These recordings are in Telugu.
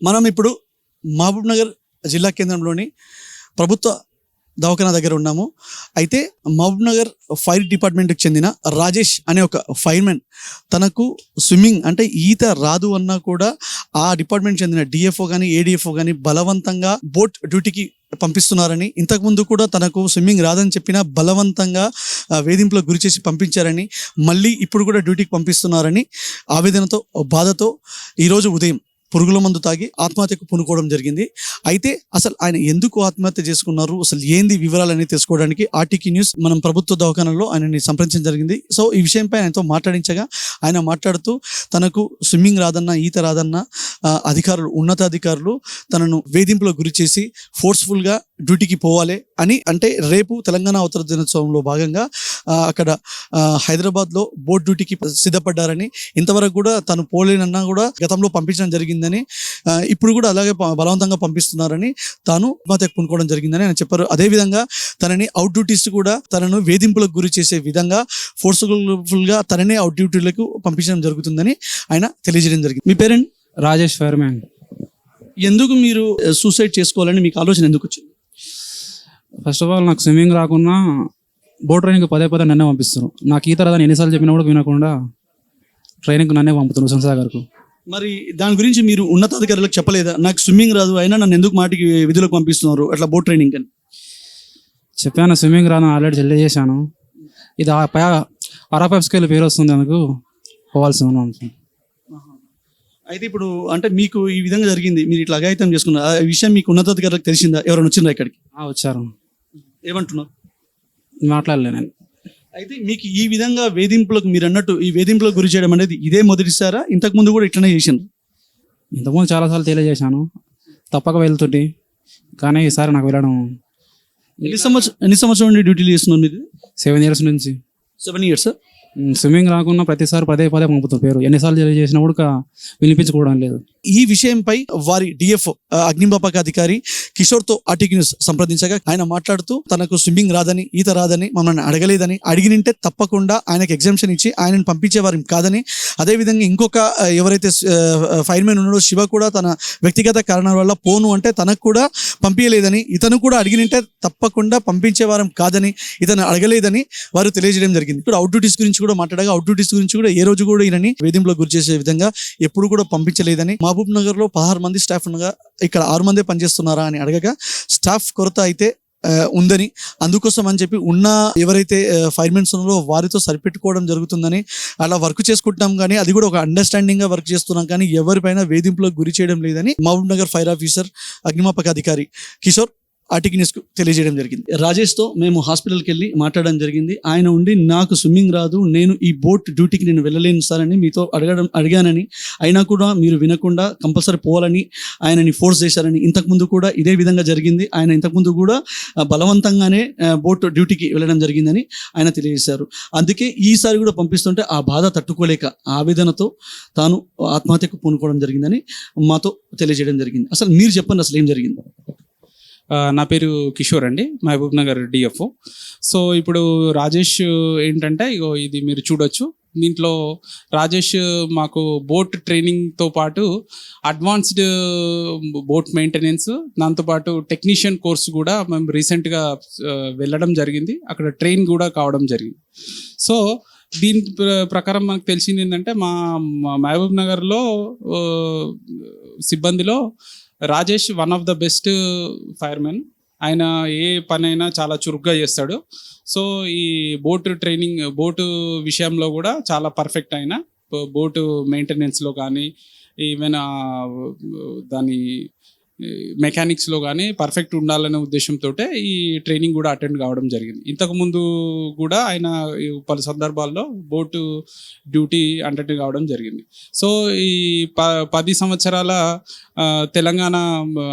మనం ఇప్పుడు మహబూబ్ నగర్ జిల్లా కేంద్రంలోని ప్రభుత్వ దవాఖానా దగ్గర ఉన్నాము. అయితే మహబూబ్ నగర్ ఫైర్ డిపార్ట్మెంట్కి చెందిన రాజేష్ అనే ఒక ఫైర్మెన్ తనకు స్విమ్మింగ్ అంటే ఈత రాదు అన్నా కూడా ఆ డిపార్ట్మెంట్ చెందిన డిఎఫ్ఓ కానీ ఏడిఎఫ్ఓ కానీ బలవంతంగా బోట్ డ్యూటీకి పంపిస్తున్నారని ఇంతకుముందు కూడా తనకు స్విమ్మింగ్ రాదని చెప్పినా బలవంతంగా వేధింపులకు గురి చేసి పంపించారని మళ్ళీ ఇప్పుడు కూడా డ్యూటీకి పంపిస్తున్నారని ఆవేదనతో బాధతో ఈరోజు ఉదయం పురుగుల మందు తాగి ఆత్మహత్యకు పూనుకోవడం జరిగింది. అయితే అసలు ఆయన ఎందుకు ఆత్మహత్య చేసుకున్నారు? అసలు ఏంది వివరాలని తెలుసుకోవడానికి ఆర్టీకి న్యూస్ మనం ప్రభుత్వ దవాఖానలో ఆయనని సంప్రదించడం జరిగింది. సో ఈ విషయంపై ఆయనతో మాట్లాడించగా ఆయన మాట్లాడుతూ తనకు స్విమ్మింగ్ రాదన్న ఈత రాదన్న అధికారులు ఉన్నతాధికారులు తనను వేధింపులకు గురి చేసి ఫోర్స్ఫుల్గా డ్యూటీకి పోవాలి అని అంటే రేపు తెలంగాణ అవతర దినోత్సవంలో భాగంగా అక్కడ హైదరాబాద్లో బోర్డ్ డ్యూటీకి సిద్ధపడ్డారని ఇంతవరకు కూడా తను పోలేనన్నా కూడా గతంలో పంపించడం జరిగిందని ఇప్పుడు కూడా అలాగే బలవంతంగా పంపిస్తున్నారని తాను ఆత్మహత్యకు పూనుకోవడం జరిగిందని ఆయన చెప్పారు. అదేవిధంగా తనని అవుట్ డ్యూటీస్ కూడా తనను వేధింపులకు గురి చేసే విధంగా ఫోర్స్ఫుల్గా తననే అవుట్ డ్యూటీలకు పంపించడం జరుగుతుందని ఆయన తెలియజేయడం జరిగింది. మీ పేరెంట్ రాజేష్ ఫైర్మ్యాన్ ఎందుకు మీరు సూసైడ్ చేసుకోవాలని మీకు ఆలోచన ఎందుకు వచ్చింది? ఫస్ట్ ఆఫ్ ఆల్ నాకు స్విమ్మింగ్ రాకున్నా బోట్ ట్రైనింగ్ పదే పదే నన్నే పంపిస్తారు నాకు ఈత రాదని ఎన్నిసార్లు చెప్పినా కూడా వినకుండా ట్రైనింగ్ నన్నే పంపుతున్నారు సంసాగర్కు మరి దాని గురించి మీరు ఉన్నతాధికారులకు చెప్పలేదా? నాకు స్విమ్మింగ్ రాదు అయినా నన్ను ఎందుకు మాటికి విధులకు పంపిస్తున్నారు అట్లా బోట్ ట్రైనింగ్ అని? చెప్పాను స్విమ్మింగ్ రాను ఆల్రెడీ చెల్లి చేశాను. ఇది ఆ పై అరాపైప్ స్కేల్ పేరు వస్తుంది అందుకు పోవాల్సి ఉన్నాను అయితే ఇప్పుడు అంటే మీకు ఈ విధంగా జరిగింది. మీరు ఇట్లా అఘాయితం చేసుకున్నారు ఆ విషయం మీకు ఉన్నతాధికారులకు తెలిసిందా? ఎవరైనా వచ్చిందా ఇక్కడికి? ఆ, వచ్చారు. ఏమంటున్నారు మాట్లాడలే నేను. అయితే మీకు ఈ విధంగా వేధింపులకు మీరు అన్నట్టు ఈ వేధింపులకు గురి చేయడం అనేది ఇదే మొదటిసారా? ఇంతకు ముందు కూడా ఇట్లనే చేసిండ్రు? ఇంతకుముందు చాలాసార్లు తెలియజేశాను తప్పక వెళ్తుంటే. కానీ ఈసారి నాకు వెళ్ళడం ఎన్ని సంవత్సరం ఎన్ని సంవత్సరం నుండి డ్యూటీలు చేస్తున్నారు మీరు? సెవెన్ ఇయర్స్ నుంచి. Seven years? స్విమ్మింగ్ రాకున్నా ప్రతిసారి పదే పదే పంపుతాం పేరు ఎన్నిసార్లు తెలియజేసినా కూడా వినిపించుకోవడం లేదు. ఈ విషయంపై వారి డిఎఫ్ఓ అగ్నిమాపక అధికారి కిషోర్తో ఆర్టీకి న్యూస్ సంప్రదించగా ఆయన మాట్లాడుతూ తనకు స్విమ్మింగ్ రాదని ఈత రాదని మమ్మల్ని అడగలేదని అడిగినంటే తప్పకుండా ఆయనకు ఎగ్జామ్షన్ ఇచ్చి ఆయనను పంపించేవారు కాదని అదేవిధంగా ఇంకొక ఎవరైతే ఎవరైతే ఫైర్మెన్ ఉన్నాడో శివ కూడా తన వ్యక్తిగత కారణాల వల్ల పోను అంటే తనకు కూడా పంపించలేదని ఇతను కూడా అడిగినంటే తప్పకుండా పంపించేవారం కాదని ఇతను అడగలేదని వారు తెలియజేయడం జరిగింది. ఇప్పుడు అవుట్ డ్యూటీస్ గురించి కూడా మాట్లాడగా అవుట్ డ్యూటీస్ గురించి కూడా ఏ రోజు కూడా ఈయనని వేధింపులకు గురి చేసే విధంగా ఎప్పుడు కూడా పంపించలేదని మా మహబూబ్ నగర్లో పదహారు మంది స్టాఫ్ ఉండగా ఇక్కడ ఆరు మందే పనిచేస్తున్నారా అని అడగగా స్టాఫ్ కొరత అయితే ఉందని. అందుకోసం అని చెప్పి ఉన్న ఎవరైతే ఫైర్మెన్స్ ఉన్నారో వారితో సరిపెట్టుకోవడం జరుగుతుందని అలా వర్క్ చేసుకుంటున్నాం కానీ అది కూడా ఒక అండర్స్టాండింగ్గా వర్క్ చేస్తున్నాం కానీ ఎవరిపైన వేధింపులకు గురి చేయడం లేదని మహబూబ్ నగర్ ఫైర్ ఆఫీసర్ అగ్నిమాపక అధికారి కిషోర్ ఆర్టిక్కు తెలియజేయడం జరిగింది. రాజేష్తో మేము హాస్పిటల్కి వెళ్ళి మాట్లాడడం జరిగింది. ఆయన ఉండి నాకు స్విమ్మింగ్ రాదు నేను ఈ బోట్ డ్యూటీకి నేను వెళ్ళలేను సార్ అని మీతో అడగడం అడిగానని. అయినా కూడా మీరు వినకుండా కంపల్సరీ పోవాలని ఆయనని ఫోర్స్ చేశారని. ఇంతకుముందు కూడా ఇదే విధంగా జరిగింది. ఆయన ఇంతకుముందు కూడా బలవంతంగానే బోట్ డ్యూటీకి వెళ్ళడం జరిగిందని ఆయన తెలియజేశారు. అందుకే ఈసారి కూడా పంపిస్తుంటే ఆ బాధ తట్టుకోలేక ఆవేదనతో తాను ఆత్మహత్యకు పూనుకోవడం జరిగిందని మాతో తెలియజేయడం జరిగింది. అసలు మీరు చెప్పండి అసలు ఏం జరిగింది? నా పేరు కిషోర్ అండి మహబూబ్ నగర్ డిఎఫ్ఓ సో ఇప్పుడు రాజేష్ ఏంటంటే ఇగో ఇది మీరు చూడొచ్చు. దీంట్లో రాజేష్ మాకు బోట్ ట్రైనింగ్తో పాటు అడ్వాన్స్డ్ బోట్ మెయింటెనెన్స్ దాంతోపాటు టెక్నీషియన్ కోర్స్ కూడా మేము రీసెంట్గా వెళ్ళడం జరిగింది. అక్కడ ట్రైన్ కూడా కావడం జరిగింది. సో దీని ప్ర- ప్రకారం మనకు తెలిసింది ఏంటంటే మా మహబూబ్ నగర్లో సిబ్బందిలో Rajesh one of the best firemen ఆయన ఏ పనైనా చాలా చురుగ్గా చేస్తాడు. సో ఈ బోటు ట్రైనింగ్ బోటు విషయంలో కూడా చాలా పర్ఫెక్ట్ అయిన బోటు మెయింటెనెన్స్లో కానీ ఈవెన్ దాని మెకానిక్స్లో కానీ పర్ఫెక్ట్ ఉండాలనే ఉద్దేశంతో ఈ ట్రైనింగ్ కూడా అటెండ్ కావడం జరిగింది. ఇంతకుముందు కూడా ఆయన ఈ పలు సందర్భాల్లో బోటు డ్యూటీ అటెండ్ కావడం జరిగింది. సో ఈ ప పది సంవత్సరాల తెలంగాణ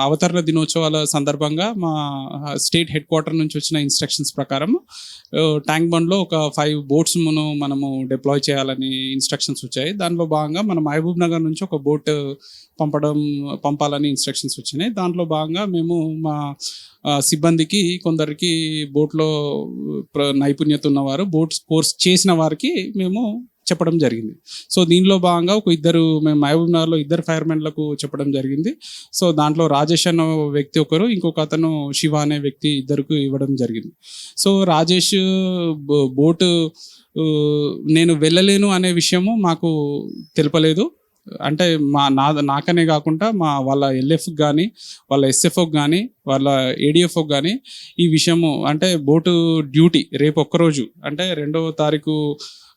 అవతరణ దినోత్సవాల సందర్భంగా మా స్టేట్ హెడ్ క్వార్టర్ నుంచి వచ్చిన ఇన్స్ట్రక్షన్స్ ప్రకారం ట్యాంక్ బండ్లో ఒక ఫైవ్ బోట్స్ మనము డిప్లాయ్ చేయాలని ఇన్స్ట్రక్షన్స్ వచ్చాయి. దానిలో భాగంగా మన మహబూబ్ నగర్ నుంచి ఒక బోట్ పంపడం పంపాలని ఇన్స్ట్రక్షన్స్ వచ్చాయి. వచ్చినాయి. దాంట్లో భాగంగా మేము మా సిబ్బందికి కొందరికి బోట్లో ప్ర- నైపుణ్యత ఉన్నవారు బోట్ కోర్స్ చేసిన వారికి మేము చెప్పడం జరిగింది. సో దీనిలో భాగంగా ఒక ఇద్దరు మేము మహబూబ్నగర్లో ఇద్దరు ఫైర్మెన్లకు చెప్పడం జరిగింది. సో దాంట్లో రాజేష్ అన్న వ్యక్తి ఒకరు ఇంకొక అతను శివ అనే వ్యక్తి ఇద్దరికి ఇవ్వడం జరిగింది. సో రాజేష్ బోటు నేను వెళ్ళలేను అనే విషయము మాకు తెలపలేదు. అంటే మా నా నాకనే కాకుండా మా వాళ్ళ ఎల్ఎఫ్ కానీ వాళ్ళ ఎస్ఎఫ్ఓ కానీ వాళ్ళ ఏడిఎఫ్ఓ కానీ ఈ విషయము అంటే బోటు డ్యూటీ రేపు ఒక్కరోజు అంటే రెండవ తారీఖు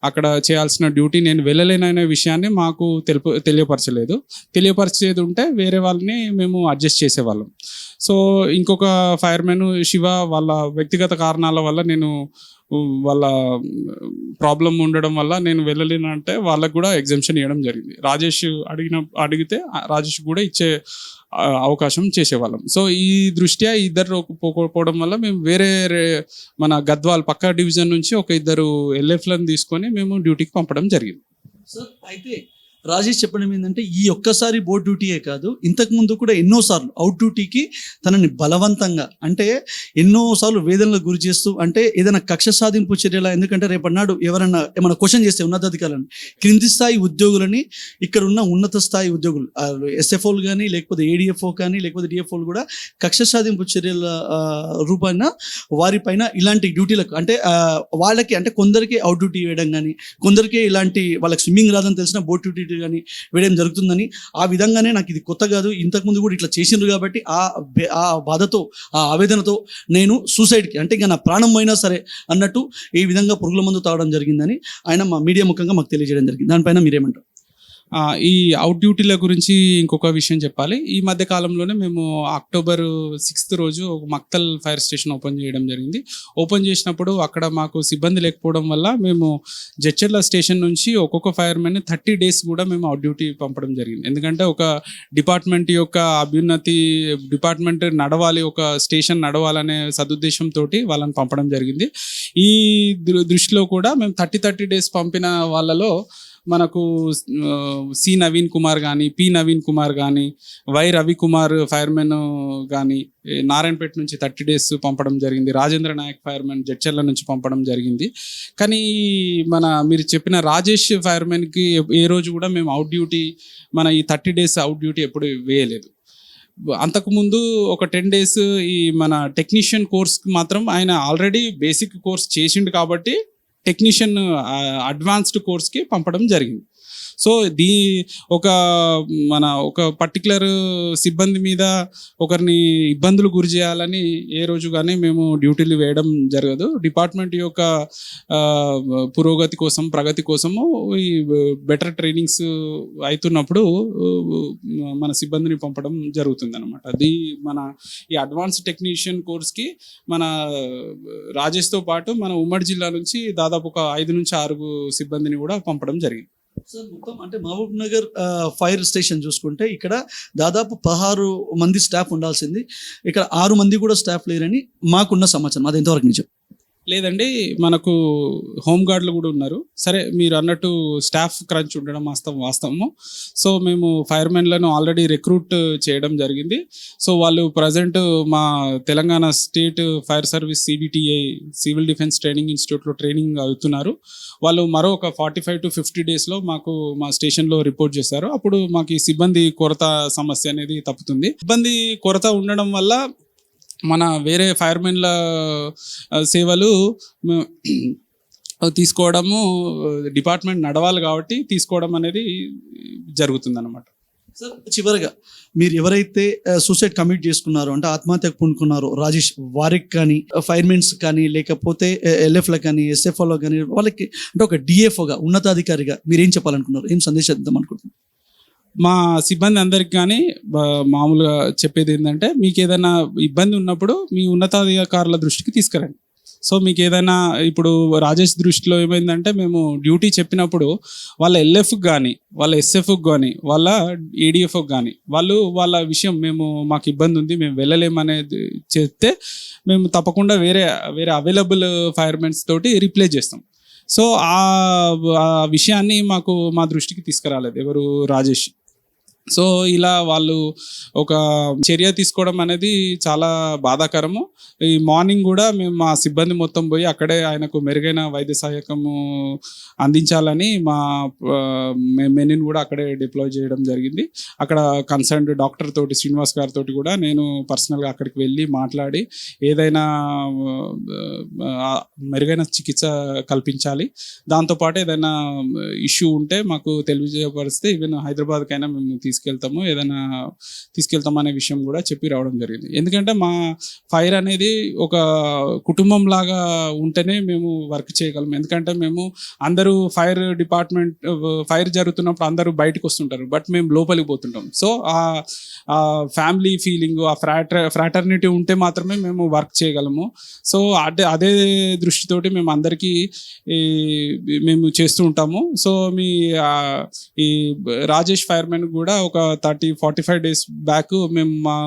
అక్కడ చేయాల్సిన డ్యూటీ నేను వెళ్ళలేననే విషయాన్ని మాకు తెలుపు తెలియపరచలేదు. తెలియపరిచేది ఉంటే వేరే వాళ్ళని మేము అడ్జస్ట్ చేసేవాళ్ళం. సో ఇంకొక ఫైర్మెన్ శివ వాళ్ళ వ్యక్తిగత కారణాల వల్ల నేను వాళ్ళ ప్రాబ్లం ఉండడం వల్ల నేను వెళ్ళలేను అంటే వాళ్ళకు కూడా ఎగ్జామ్షన్ ఇవ్వడం జరిగింది. రాజేష్ అడిగిన అడిగితే రాజేష్ కూడా ఇచ్చే అవకాశం చేసేవాళ్ళం. సో ఈ దృష్ట్యా ఇద్దరు పోకపోవడం వల్ల మేము వేరే మన గద్వాల్ పక్క డివిజన్ నుంచి ఒక ఇద్దరు ఎల్ఎఫ్లను తీసుకొని మేము డ్యూటీకి పంపడం జరిగింది. సార్ అయితే రాజేష్ చెప్పడం ఏంటంటే ఈ ఒక్కసారి బోర్డ్ డ్యూటీయే కాదు ఇంతకు ముందు కూడా ఎన్నో సార్లు అవుట్ డ్యూటీకి తనని బలవంతంగా అంటే ఎన్నో సార్లు వేదనలకు గురి చేస్తూ అంటే ఏదైనా కక్ష సాధింపు చర్యల ఎందుకంటే రేపటినాడు ఎవరైనా ఏమైనా క్వశ్చన్ చేస్తే ఉన్నతాధికారులను క్రింది స్థాయి ఉద్యోగులని ఇక్కడ ఉన్న ఉన్నత స్థాయి ఉద్యోగులు ఎస్ఎఫ్ఓలు కానీ లేకపోతే ఏడిఎఫ్ఓ కానీ లేకపోతే డిఎఫ్ఓలు కూడా కక్ష సాధింపు చర్యల ఆ, రూపాన వారిపైన ఇలాంటి డ్యూటీలకు అంటే వాళ్ళకి అంటే కొందరికి అవుట్ డ్యూటీ వేయడం కానీ కొందరికి ఇలాంటి వాళ్ళకి స్విమ్మింగ్ రాదని తెలిసిన బోట్ డ్యూటీ కానీ వేయడం జరుగుతుందని ఆ విధంగానే నాకు ఇది కొత్త కాదు. ఇంతకుముందు కూడా ఇట్లా చేసిండ్రు కాబట్టి ఆ ఆ బాధతో ఆ ఆవేదనతో నేను సూసైడ్కి అంటే ఇంకా నా ప్రాణం పోయినా సరే అన్నట్టు ఈ విధంగా పురుగుల మందు తాగడం జరిగిందని ఆయన మా మీడియా ముఖంగా మాకు తెలియజేయడం జరిగింది. దానిపైన మీరేమంటారు? ఈ అవుట్ డ్యూటీల గురించి ఇంకొక విషయం చెప్పాలి. ఈ మధ్య కాలంలోనే మేము అక్టోబర్ సిక్స్త్ రోజు ఒక మక్తల్ ఫైర్ స్టేషన్ ఓపెన్ చేయడం జరిగింది. ఓపెన్ చేసినప్పుడు అక్కడ మాకు సిబ్బంది లేకపోవడం వల్ల మేము జడ్చర్ల స్టేషన్ నుంచి ఒక్కొక్క ఫైర్మెన్ థర్టీ డేస్ కూడా మేము అవుట్ డ్యూటీ పంపడం జరిగింది. ఎందుకంటే ఒక డిపార్ట్మెంట్ యొక్క అభ్యున్నతి డిపార్ట్మెంట్ నడవాలి ఒక స్టేషన్ నడవాలనే సదుద్దేశంతో వాళ్ళని పంపడం జరిగింది. ఈ దృ- దృష్టిలో కూడా మేము థర్టీ థర్టీ డేస్ పంపిన వాళ్ళలో మనకు సి నవీన్ కుమార్ కానీ పి నవీన్ కుమార్ కానీ వై రవికుమార్ ఫైర్మెన్ కానీ నారాయణపేట నుంచి థర్టీ డేస్ పంపడం జరిగింది. రాజేంద్ర నాయక్ ఫైర్మెన్ జడ్చర్ల నుంచి పంపడం జరిగింది. కానీ మన మీరు చెప్పిన రాజేష్ ఫైర్మెన్కి ఏ రోజు కూడా మేము అవుట్ డ్యూటీ మన ఈ థర్టీ డేస్ అవుట్ డ్యూటీ ఎప్పుడు వేయలేదు. అంతకుముందు ఒక టెన్ డేస్ ఈ మన టెక్నీషియన్ కోర్స్కి మాత్రం ఆయన ఆల్రెడీ బేసిక్ కోర్స్ చేసిండు కాబట్టి టెక్నీషియన్ అడ్వాన్స్డ్ కోర్స్కి పంపడం జరిగింది. సో దీ ఒక మన ఒక పర్టికులర్ సిబ్బంది మీద ఒకరిని ఇబ్బందులు గురి చేయాలని ఏ రోజు కానీ మేము డ్యూటీలు వేయడం జరగదు. డిపార్ట్మెంట్ యొక్క పురోగతి కోసం ప్రగతి కోసము ఈ బెటర్ ట్రైనింగ్స్ అవుతున్నప్పుడు మన సిబ్బందిని పంపడం జరుగుతుంది అనమాట అది మన ఈ అడ్వాన్స్ టెక్నీషియన్ కోర్స్కి మన రాజేష్తో పాటు మన ఉమ్మడి జిల్లా నుంచి దాదాపు ఒక ఐదు నుంచి ఆరు సిబ్బందిని కూడా పంపడం జరిగింది. సార్ మొత్తం అంటే మహబూబ్ నగర్ ఫైర్ స్టేషన్ చూసుకుంటే ఇక్కడ దాదాపు పదహారు మంది స్టాఫ్ ఉండాల్సింది. ఇక్కడ ఆరు మంది కూడా స్టాఫ్ లేరని మాకున్న సమాచారం. అది ఎంతవరకు నిజం? లేదండి మనకు హోమ్ గార్డ్లు కూడా ఉన్నారు. సరే మీరు అన్నట్టు స్టాఫ్ క్రంచ్ ఉండడం వాస్తవం వాస్తవము. సో మేము ఫైర్మెన్లను ఆల్రెడీ రిక్రూట్ చేయడం జరిగింది. సో వాళ్ళు ప్రజెంట్ మా Telangana state fire service CBTI civil defence training ఇన్స్టిట్యూట్లో ట్రైనింగ్ అవుతున్నారు. వాళ్ళు మరో ఒక ఫార్టీ ఫైవ్ టు ఫిఫ్టీ డేస్లో మాకు మా స్టేషన్లో రిపోర్ట్ చేస్తారు అప్పుడు మాకు ఈ సిబ్బంది కొరత సమస్య అనేది తప్పుతుంది. సిబ్బంది కొరత ఉండడం వల్ల మన వేరే ఫైర్మెన్ల సేవలు తీసుకోవడము డిపార్ట్మెంట్ నడవాలి కాబట్టి తీసుకోవడం అనేది జరుగుతుంది అనమాట సార్ చివరిగా మీరు ఎవరైతే సూసైడ్ కమిట్ చేసుకున్నారో అంటే ఆత్మహత్యకు పూనుకున్నారో రాజేష్ వారికి కానీ ఫైర్మెన్స్ కానీ లేకపోతే ఎల్ఎఫ్లో కానీ ఎస్ఎఫ్ఓలో కానీ వాళ్ళకి అంటే ఒక డిఎఫ్ఓగా ఉన్నతాధికారిగా మీరు ఏం చెప్పాలనుకున్నారు? ఏం సందేశం ఇద్దాం అనుకుంటున్నారు? మా సిబ్బంది అందరికి కానీ మామూలుగా చెప్పేది ఏంటంటే మీకు ఏదైనా ఇబ్బంది ఉన్నప్పుడు మీ ఉన్నతాధికారుల దృష్టికి తీసుకురండి. సో మీకు ఏదైనా ఇప్పుడు రాజేష్ దృష్టిలో ఏమైందంటే మేము డ్యూటీ చెప్పినప్పుడు వాళ్ళ ఎల్ఎఫ్కి కానీ వాళ్ళ ఎస్ఎఫ్కి కానీ వాళ్ళ ఏడిఎఫ్కి కానీ వాళ్ళు వాళ్ళ విషయం మేము మాకు ఇబ్బంది ఉంది మేము వెళ్ళలేమనేది చెప్తే మేము తప్పకుండా వేరే వేరే అవైలబుల్ ఫైర్మెన్స్ తోటి రీప్లేస్ చేస్తాం. సో ఆ విషయాన్ని మాకు మా దృష్టికి తీసుకురాలేదు ఎవరు రాజేష్. సో ఇలా వాళ్ళు ఒక చర్య తీసుకోవడం అనేది చాలా బాధాకరము. ఈ మార్నింగ్ కూడా మేము మా సిబ్బంది మొత్తం పోయి అక్కడే ఆయనకు మెరుగైన వైద్య సహాయకము అందించాలని మా మెనూని కూడా అక్కడే డిప్లాయ్ చేయడం జరిగింది. అక్కడ కన్సర్న్డ్ డాక్టర్ తోటి శ్రీనివాస్ గారితో కూడా నేను పర్సనల్గా అక్కడికి వెళ్ళి మాట్లాడి ఏదైనా మెరుగైన చికిత్స కల్పించాలి. దాంతోపాటు ఏదైనా ఇష్యూ ఉంటే మాకు తెలియజేయపరిస్తే ఈవెన్ హైదరాబాద్కైనా మేము తీసుకెళ్తాము ఏదైనా తీసుకెళ్తాము అనే విషయం కూడా చెప్పి రావడం జరిగింది. ఎందుకంటే మా ఫైర్ అనేది ఒక కుటుంబం లాగా ఉంటేనే మేము వర్క్ చేయగలం. ఎందుకంటే మేము అందరూ ఫైర్ డిపార్ట్మెంట్ ఫైర్ జరుగుతున్నప్పుడు అందరూ బయటకు వస్తుంటారు. బట్ మేము లోపలికి పోతుంటాం. సో ఆ ఫ్యామిలీ ఫీలింగ్ ఆ ఫ్రాటర్ ఫ్రాటర్నిటీ ఉంటే మాత్రమే మేము వర్క్ చేయగలము. సో అదే అదే దృష్టితోటి మేము అందరికీ మేము చేస్తూ ఉంటాము. సో మీ ఈ రాజేష్ ఫైర్మెన్ కూడా ఒక thirty forty five days back మేము మా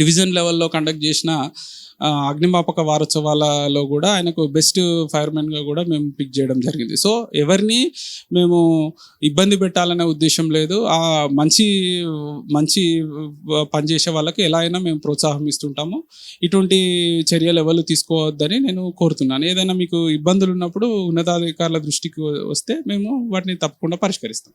డివిజన్ లెవెల్లో కండక్ట్ చేసిన అగ్నిమాపక వారోత్సవాలలో కూడా ఆయనకు బెస్ట్ ఫైర్మెన్గా కూడా మేము పిక్ చేయడం జరిగింది. సో ఎవరిని మేము ఇబ్బంది పెట్టాలనే ఉద్దేశం లేదు. ఆ మంచి మంచి పనిచేసే వాళ్ళకి ఎలా అయినా మేము ప్రోత్సాహం ఇస్తుంటాము. ఇటువంటి చర్యలు ఎవరు తీసుకోవద్దని నేను కోరుతున్నాను. ఏదైనా మీకు ఇబ్బందులు ఉన్నప్పుడు ఉన్నతాధికారుల దృష్టికి వస్తే మేము వాటిని తప్పకుండా పరిష్కరిస్తాం.